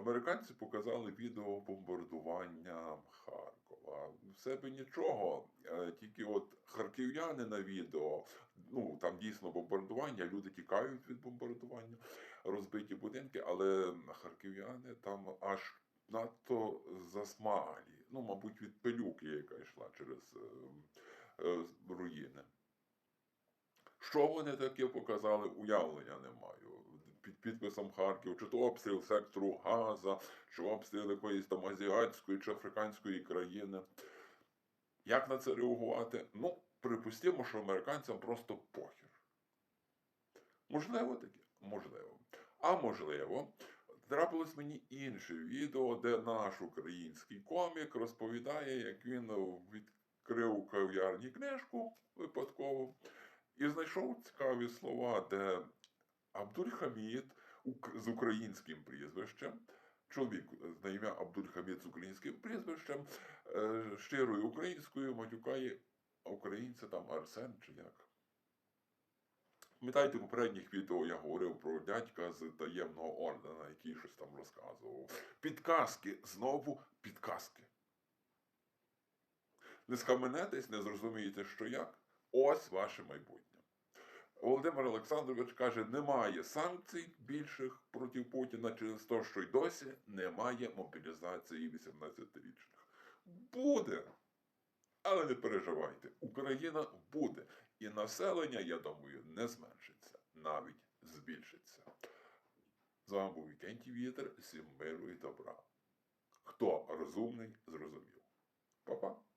Американці показали відео бомбардування Харкова. В себе нічого, е, тільки от харків'яни на відео, ну там дійсно бомбардування, люди тікають від бомбардування, розбиті будинки, але харків'яни там аж надто засмаглі. Ну, мабуть, від пилюки, яка йшла через е, е, руїни. Що вони таке показали, уявлення не маю. Під підписом Харків, чи то обстріл сектору Газа, чи обстріл якоїсь там азіатської чи африканської країни. Як на це реагувати? Ну, припустимо, що американцям просто похір. Можливо таке? Можливо. А можливо, трапилось мені інше відео, де наш український комік розповідає, як він відкрив кав'ярні книжку випадково і знайшов цікаві слова, де Абдуль-Хамід з українським прізвищем, чоловік на ім'я Абдуль-Хамід з українським прізвищем, е, щирою українською матюкає українця там Арсен чи як. Пам'ятаєте, в попередніх відео я говорив про дядька з таємного ордена, який щось там розказував. Підказки, знову підказки. Не схаменетесь, не зрозумієте, що як. Ось ваше майбутнє. Володимир Олександрович каже, немає санкцій більших проти Путіна через те, що й досі немає мобілізації 18-річних. Буде. Але не переживайте, Україна буде. І населення, я думаю, не зменшиться, навіть збільшиться. З вами був Вікентій Вітер, всім миру і добра. Хто розумний, зрозумів. Па-па.